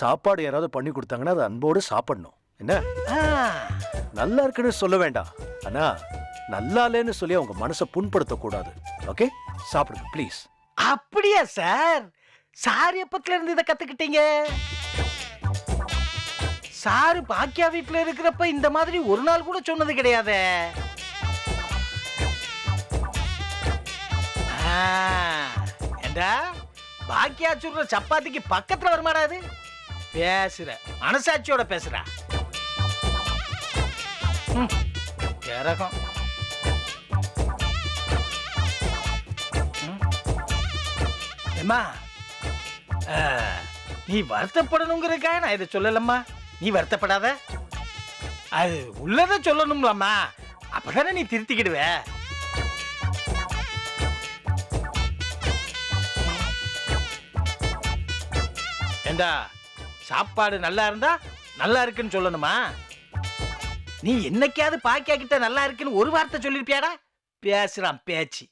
சாப்பாடு யாராவது பண்ணி கொடுத்தாங்கன்னா அது அன்போடு சாப்பிடணும். என்ன? நல்லா இருக்குன்னு சொல்ல வேண்டாம். ஆனா நல்லா இல்லைன்னு சொல்லி அவங்க மனசை புண்படுத்த கூடாது ஓகே? சாப்பிடுங்க ப்ளீஸ் அப்படியா சார்? சார் எப்பத்துல இருந்து இதை கத்துக்கிட்டீங்க? சார் பாக்கியா வீட்ல இருக்கிறப்ப இந்த மாதிரி ஒரு நாள் கூட சொன்னது கிடையாதே. ஏண்டா? பாக்கியா சுடுற சப்பாத்திக்கு பக்கத்துல வருமாடா அது? பேசுற. மனசாட்சியோட பேசுற. ம், கிரகம். நீ வருத்தப்படணுங்கிறதுக்காக நான் இதை சொல்லலம்மா. நீ வருத்தப்படாத. அது உள்ளதை சொல்லணும்லம்மா. அப்பதானே நீ திருத்திக்கிடுவ. ஏண்டா சாப்பாடு நல்லா இருந்தா நல்லா இருக்குன்னு சொல்லணுமா? நீ என்னைக்காவது பாக்கியா கிட்ட நல்லா இருக்குன்னு ஒரு வார்த்தை சொல்லிருப்பியாடா? பேசுறான் பேச்சு.